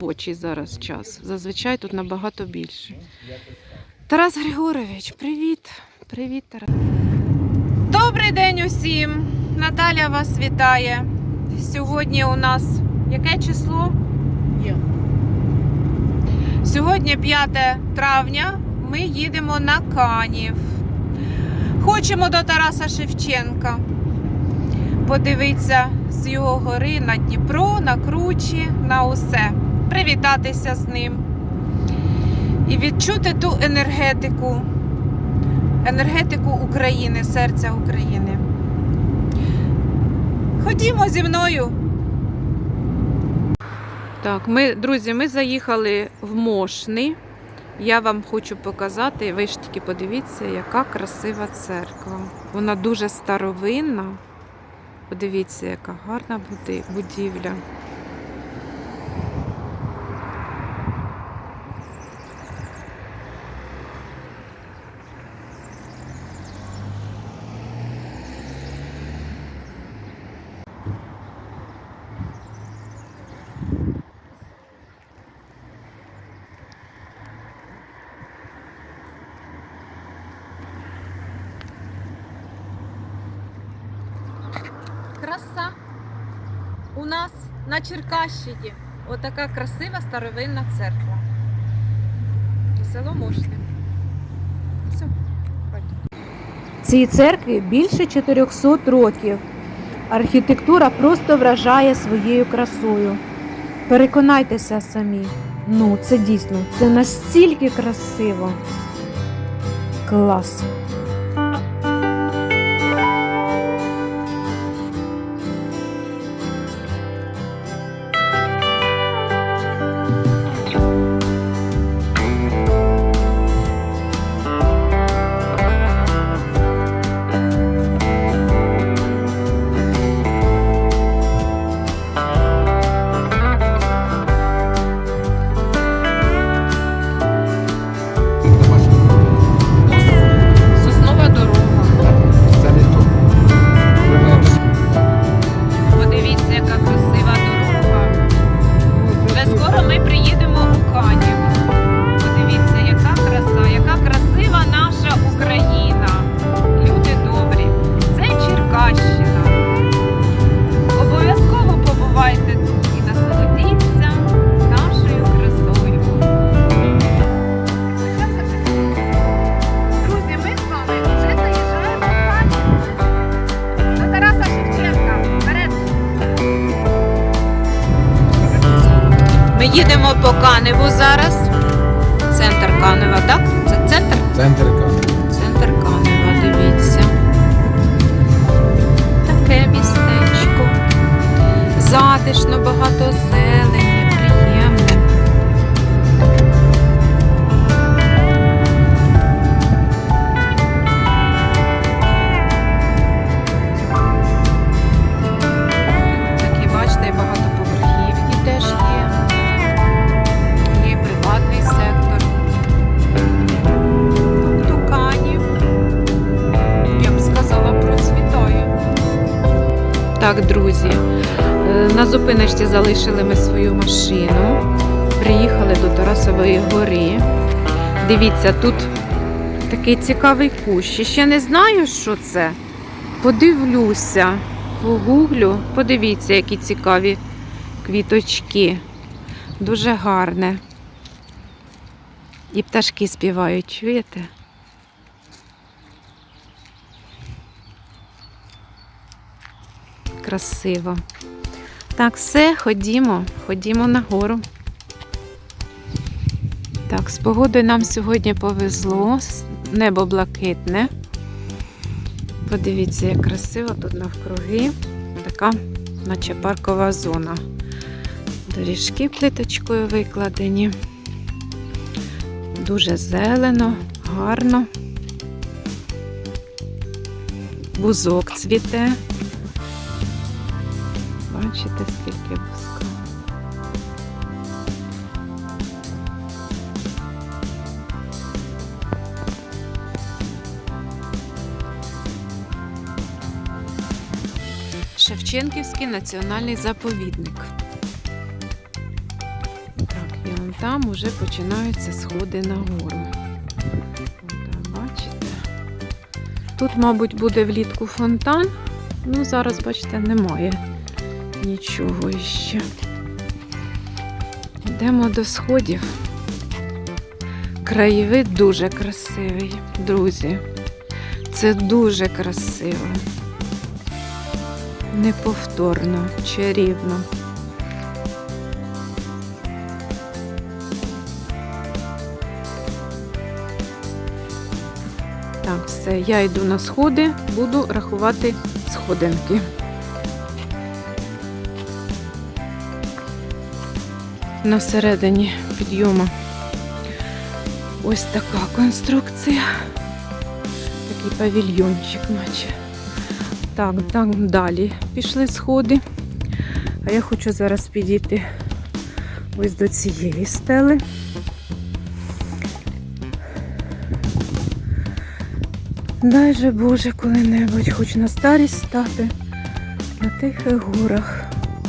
робочий зараз час. Зазвичай тут набагато більше. Тарас Григорович, привіт. Привіт, Тарас. Добрий день усім. Наталя вас вітає. Сьогодні у нас яке число? Є. Сьогодні 5 травня. Ми їдемо на Канів. Хочемо до Тараса Шевченка. Подивитися з його гори на Дніпро, на кручі, на усе. Привітатися з ним. І відчути ту енергетику, енергетику України, серця України. Ходімо зі мною. Так, ми, друзі, ми заїхали в Мошни. Я вам хочу показати, ви ж тільки подивіться, яка красива церква. Вона дуже старовинна. Подивіться, яка гарна будівля. Краса. У нас на Черкащині отака красива старовинна церква. Село Мошни. Все. Цій церкві більше 400 років. Архітектура просто вражає своєю красою. Переконайтеся самі. Ну, це дійсно, це настільки красиво. Клас. Ми їдемо по Каневу зараз. Центр Канева, так? Це центр? Центр Канева. Центр Канева, дивіться. Таке містечко. Затишно, багато Так, друзі, е, на зупиночці залишили ми свою машину. Приїхали до Тарасової гори. Дивіться, тут такий цікавий кущ. Ще не знаю, що це. Подивлюся, погуглю. Подивіться, які цікаві квіточки. Дуже гарне. І пташки співають, чуєте? Красиво. Так, все, ходімо, ходімо нагору. Так, з погодою нам сьогодні повезло. Небо блакитне. Подивіться, як красиво тут навкруги. Така, наче паркова зона. Доріжки плиточкою викладені. Дуже зелено, гарно. Бузок цвіте. Бачите, скільки бузка. Шевченківський національний заповідник. вон там уже починаються сходи на гору. Тут, мабуть, буде влітку фонтан. Ну, зараз, бачите, немає нічого іще. Йдемо до сходів. Краєвид дуже красивий, друзі. Це дуже красиво. Неповторно, чарівно. Так, все, я йду на сходи, буду рахувати сходинки. На середині підйому ось така конструкція. Такий павільйончик, наче. Так, так, далі пішли сходи. А я хочу зараз підійти ось до цієї стели. Дай же Боже коли-небудь, хоч на старість стати на тихих горах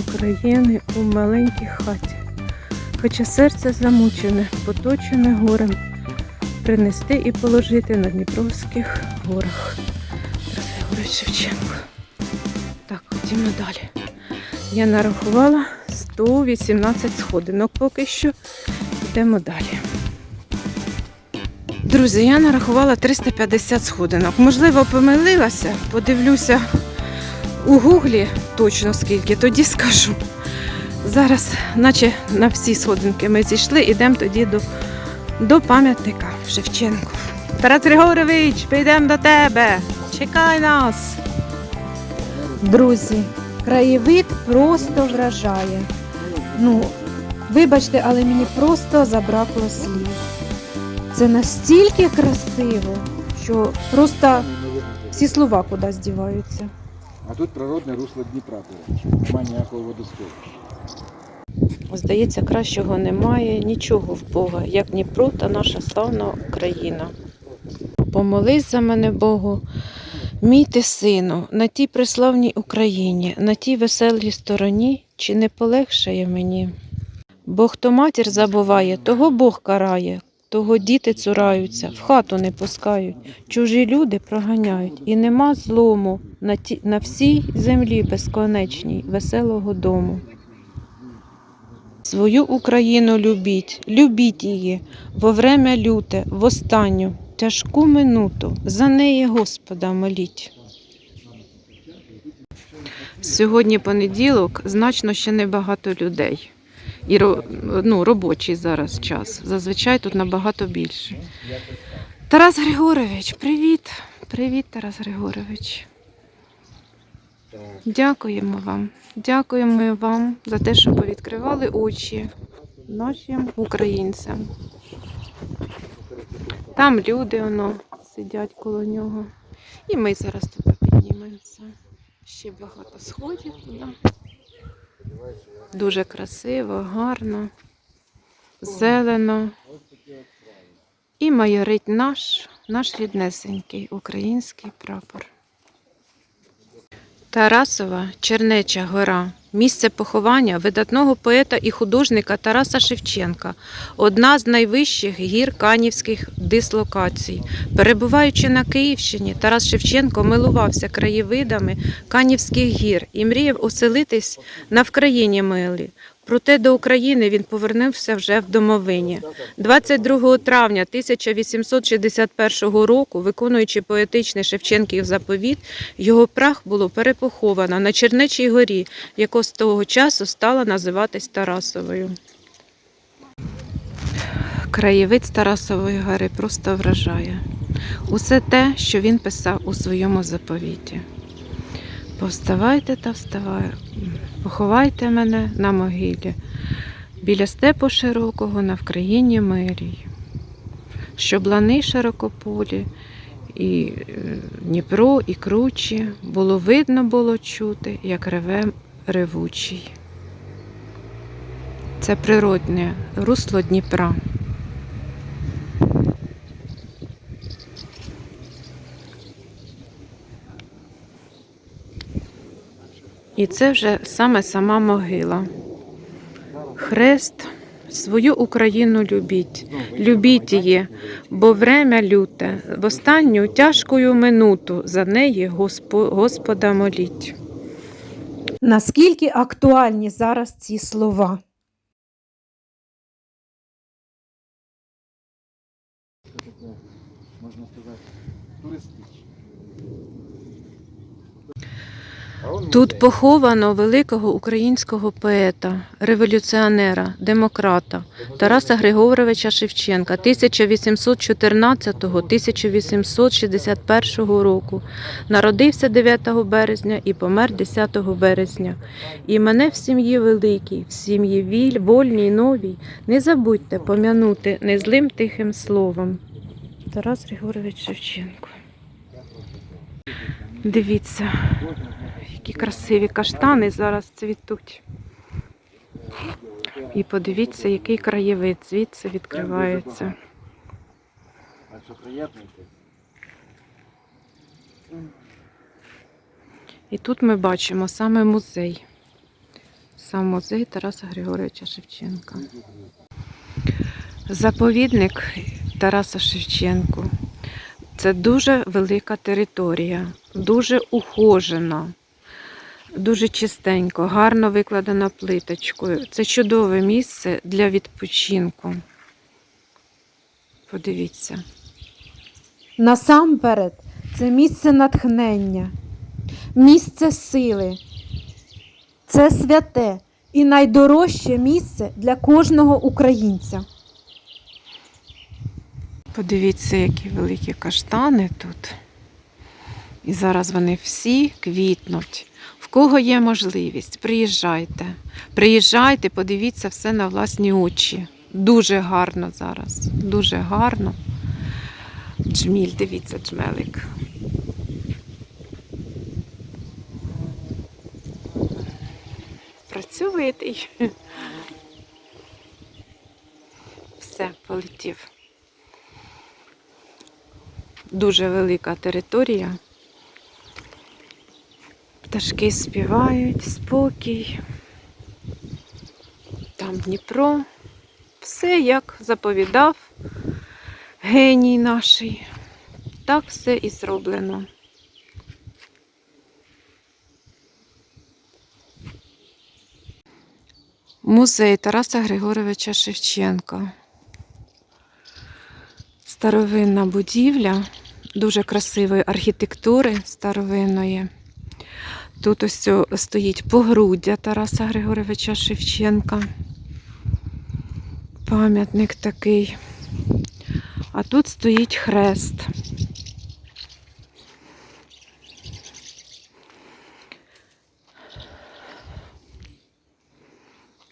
України у маленькій хаті. Хоча серце замучене, поточене горем, принести і положити на Дніпровських горах. Тарас Григорович Шевченко. Так, ходімо далі. Я нарахувала 118 сходинок поки що. Йдемо далі. Друзі, я нарахувала 350 сходинок. Можливо, помилилася, подивлюся у гуглі точно скільки, тоді скажу. Зараз, наче на всі сходинки ми зійшли, ідемо тоді до, до пам'ятника Шевченку. Тарас Григорович, прийдемо до тебе. Чекай нас. Друзі, краєвид просто вражає. Ну, вибачте, але мені просто забракло слів. Це настільки красиво, що просто всі слова кудись діваються. А тут природне русло Дніпра. коротше. Нема ніякого водосховища. Здається, кращого немає нічого в Бога, як Дніпро та наша славна Україна. Помолись за мене, Богу, мій ти сину, на тій преславній Україні, на тій веселій стороні, чи не полегшає мені? Бо хто матір забуває, того Бог карає, того діти цураються, в хату не пускають, чужі люди проганяють, і нема злому на, ті, на всій землі безконечній, веселого дому. Свою Україну любіть, любіть її во время люте, в останню тяжку минуту, за неї Господа моліть. Сьогодні понеділок, значно ще небагато людей. І ну, робочий зараз час. Зазвичай тут набагато більше. Тарас Григорович, привіт. Привіт, Тарас Григорович. Дякуємо вам. Дякуємо вам за те, що ви відкривали очі нашим українцям. Там люди воно сидять коло нього. І ми зараз туди піднімемося. Ще багато сходів туди. Дуже красиво, гарно, зелено. І майорить наш, наш ріднесенький український прапор. Тарасова Чернеча гора. Місце поховання видатного поета і художника Тараса Шевченка, одна з найвищих гір канівських дислокацій. Перебуваючи на Київщині, Тарас Шевченко милувався краєвидами канівських гір і мріяв оселитись на Вкраїні милі. Проте до України він повернувся вже в домовині. 22 травня 1861 року, виконуючи поетичний Шевченків заповіт, його прах було перепоховано на Чернечій горі, яка з того часу стала називатись Тарасовою. Краєвид Тарасової гори просто вражає. Усе те, що він писав у своєму заповіті. Повставайте та вставай, поховайте мене на могилі, біля степу широкого на Вкраїні мирій, щоб лани широкополі, і е, Дніпро, і кручі, було видно було чути, як реве ревучий. Це природне русло Дніпра. І це вже саме сама могила. Хрест свою Україну любіть, любіть її, бо время люте, в останню тяжкою минуту за неї Госпо- Господа моліть. Наскільки актуальні зараз ці слова? Можна сказати, туристичне. А он Тут поховано великого українського поета, революціонера, демократа Тараса Григоровича Шевченка 1814-1861 року. Народився 9 березня і помер 10 березня. І мене в сім'ї великій, в сім'ї віль, вольній, новій. Не забудьте пом'янути незлим тихим словом. Тарас Григорович Шевченко. Дивіться, які красиві каштани зараз цвітуть. І подивіться, який краєвид звідси відкривається. І тут ми бачимо саме музей. Сам музей Тараса Григоровича Шевченка. Заповідник Тараса Шевченку. Це дуже велика територія, дуже ухожена, дуже чистенько, гарно викладена плиточкою. Це чудове місце для відпочинку. Подивіться. Насамперед, це місце натхнення, місце сили. Це святе і найдорожче місце для кожного українця. Подивіться, які великі каштани тут. І зараз вони всі квітнуть. В кого є можливість, приїжджайте. Приїжджайте, подивіться все на власні очі. Дуже гарно зараз. Дуже гарно. Джміль, дивіться, джмелик. Працьовитий. Все, полетів. Дуже велика територія. Пташки співають, спокій. Там Дніпро. Все як заповідав геній наший. Так все і зроблено. Музей Тараса Григоровича Шевченка. Старовинна будівля, дуже красивої архітектури старовинної. Тут ось стоїть погруддя Тараса Григоровича Шевченка. Пам'ятник такий. А тут стоїть хрест.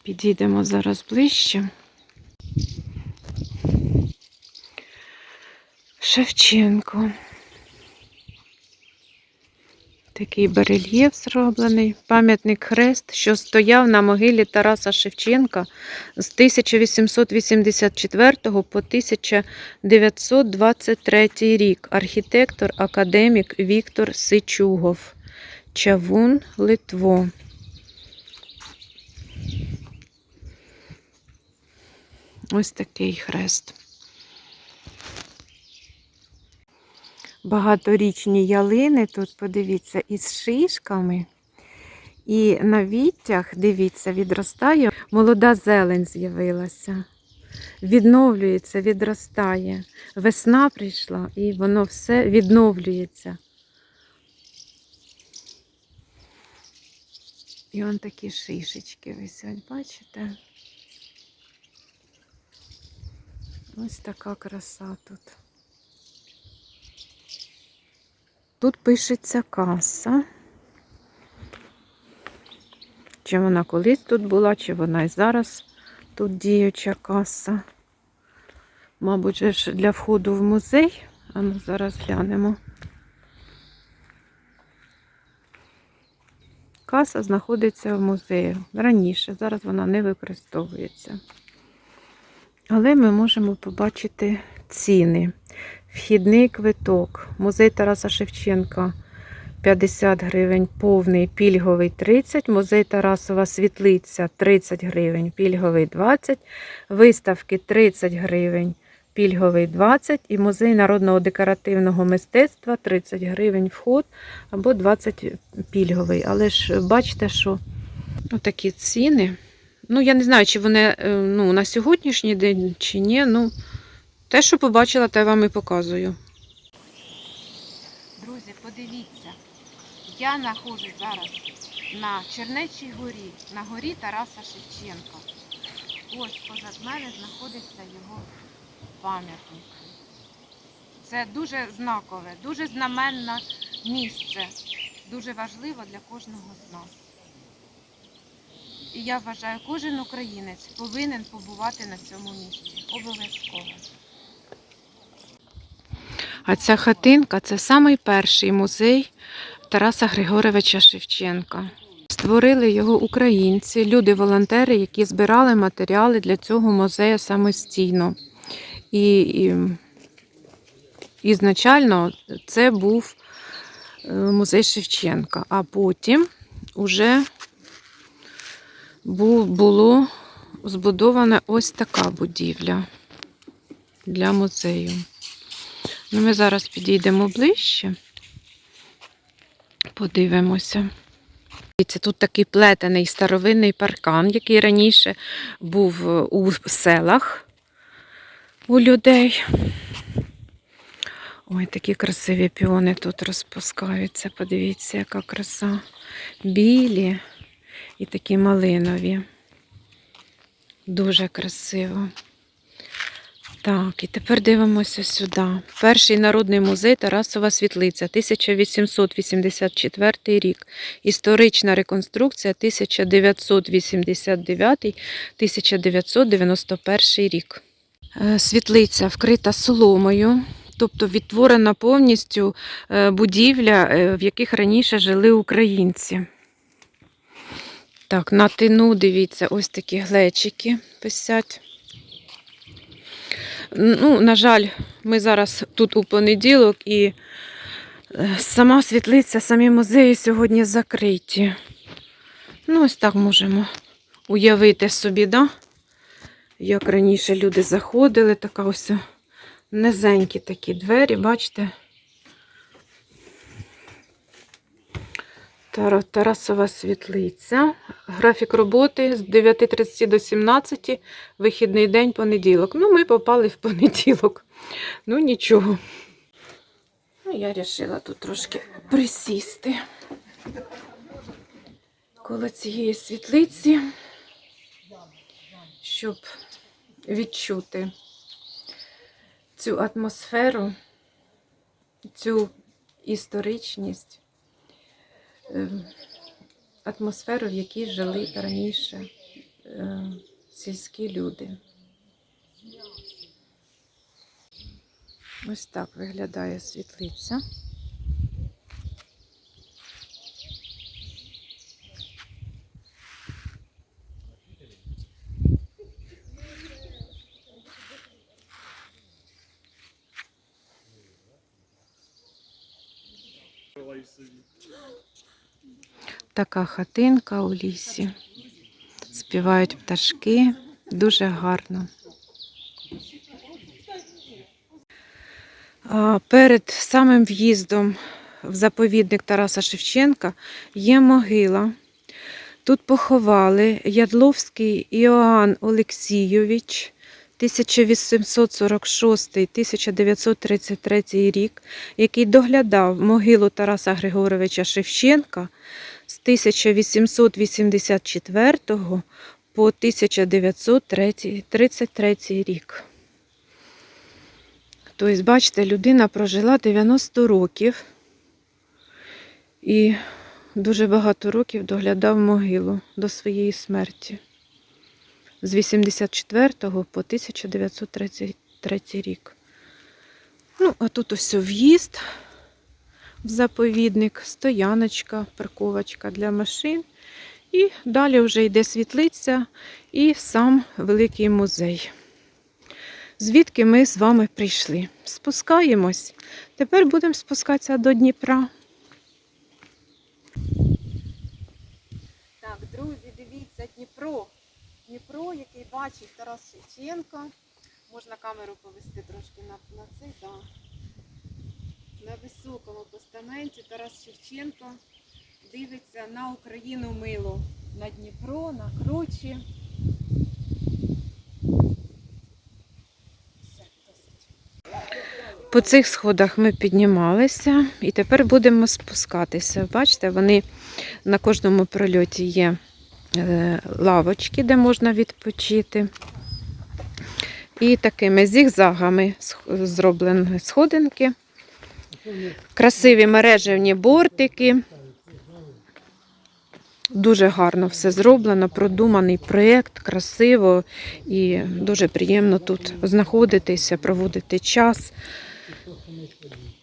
Підійдемо зараз ближче. Шевченко. Такий барельєф зроблений. Пам'ятник хрест, що стояв на могилі Тараса Шевченка з 1884 по 1923 рік. Архітектор, академік Віктор Сичугов. Чавун, Литво. Ось такий хрест. Багаторічні ялини тут, подивіться, із шишками. І на віттях, дивіться, відростає, молода зелень з'явилася. Відновлюється, відростає. Весна прийшла і воно все відновлюється. І он такі шишечки висять, бачите? Ось така краса тут. Тут пишеться каса. Чи вона колись тут була, чи вона і зараз тут діюча каса. Мабуть, для входу в музей. А ну зараз глянемо. Каса знаходиться в музеї раніше, зараз вона не використовується. Але ми можемо побачити ціни. Вхідний квиток. Музей Тараса Шевченка 50 гривень, повний пільговий 30, музей Тарасова Світлиця 30 гривень, пільговий 20, виставки 30 гривень, пільговий 20 і музей народного декоративного мистецтва 30 гривень вход або 20 пільговий. Але ж бачите, що такі ціни. Ну, я не знаю, чи вони е, ну, на сьогоднішній день чи ні. Ну, те, що побачила, те вам і показую. Друзі, подивіться, я знаходжусь зараз на Чернечій горі, на горі Тараса Шевченка. Ось позад мене знаходиться його пам'ятник. Це дуже знакове, дуже знаменне місце, дуже важливо для кожного з нас. І я вважаю, кожен українець повинен побувати на цьому місці. Обов'язково. А ця хатинка це самий перший музей Тараса Григоровича Шевченка. Створили його українці, люди-волонтери, які збирали матеріали для цього музею самостійно. І, і ізначально це був е, музей Шевченка, а потім бу- було збудована ось така будівля для музею. Ну, ми зараз підійдемо ближче, подивимося. Тут такий плетений старовинний паркан, який раніше був е, у селах у людей. Ой, такі красиві піони тут розпускаються. Подивіться, яка краса. Білі і такі малинові. Дуже красиво. Так, і тепер дивимося сюди. Перший народний музей Тарасова Світлиця, 1884 рік. Історична реконструкція 1989-1991 рік. Е, Світлиця вкрита соломою, тобто відтворена повністю е, будівля, е, в яких раніше жили українці. Так, на тину, дивіться, ось такі глечики висять. Ну, на жаль, ми зараз тут у понеділок і е, сама світлиця, самі музеї сьогодні закриті. Ну, ось так можемо уявити собі, да? як раніше люди заходили, така ось низенькі такі двері, бачите? Тарасова світлиця. Графік роботи з 9.30 до 17, вихідний день, понеділок. Ну, ми попали в понеділок. Ну, нічого. Ну, я вирішила тут трошки присісти. Коло цієї світлиці, щоб відчути цю атмосферу, цю історичність атмосферу, в якій жили раніше е, сільські люди. Ось так виглядає світлиця. Така хатинка у лісі. Співають пташки. Дуже гарно. Перед самим в'їздом в заповідник Тараса Шевченка є могила. Тут поховали Ядловський Іоанн Олексійович 1846-1933 рік, який доглядав могилу Тараса Григоровича Шевченка з 1884 по 1933 рік. Тобто, бачите, людина прожила 90 років і дуже багато років доглядав могилу до своєї смерті з 84 по 1933 рік. Ну, а тут ось в'їзд в заповідник, стояночка, парковочка для машин. І далі вже йде світлиця і сам великий музей. Звідки ми з вами прийшли? Спускаємось. Тепер будемо спускатися до Дніпра. Так, друзі, дивіться, Дніпро. Дніпро, який бачить Тарас Шевченко. Можна камеру повести трошки на, на цей, да. На високому постаменті Тарас Шевченко дивиться на Україну мило. На Дніпро, на кручі. По цих сходах ми піднімалися і тепер будемо спускатися. Бачите, вони на кожному прольоті є лавочки, де можна відпочити. І такими зігзагами зроблені сходинки. Красиві мережевні бортики. Дуже гарно все зроблено, продуманий проєкт, красиво і дуже приємно тут знаходитися, проводити час.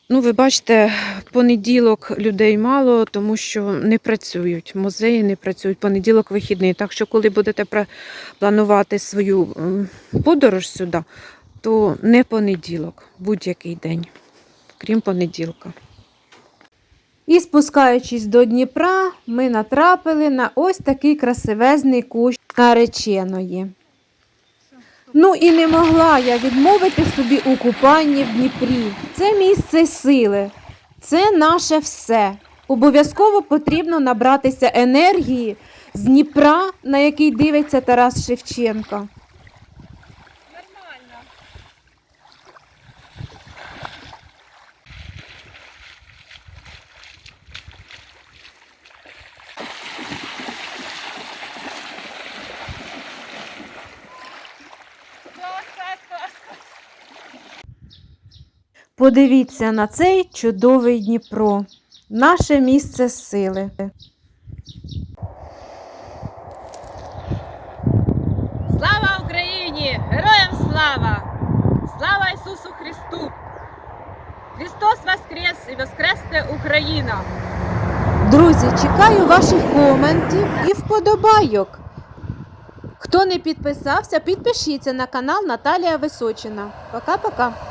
Ну, ви бачите, понеділок людей мало, тому що не працюють. Музеї не працюють. Понеділок вихідний. Так що, коли будете планувати свою подорож сюди, то не понеділок, будь-який день, крім понеділка. І спускаючись до Дніпра, ми натрапили на ось такий красивезний кущ нареченої. Ну і не могла я відмовити собі у купанні в Дніпрі. Це місце сили, це наше все. Обов'язково потрібно набратися енергії з Дніпра, на який дивиться Тарас Шевченко. Подивіться на цей чудовий Дніпро, наше місце сили. Слава Україні! Героям слава! Слава Ісусу Христу! Христос Воскрес і Воскресне Україна! Друзі, чекаю ваших коментів і вподобайок. Хто не підписався, підпишіться на канал Наталія Височина. Пока-пока.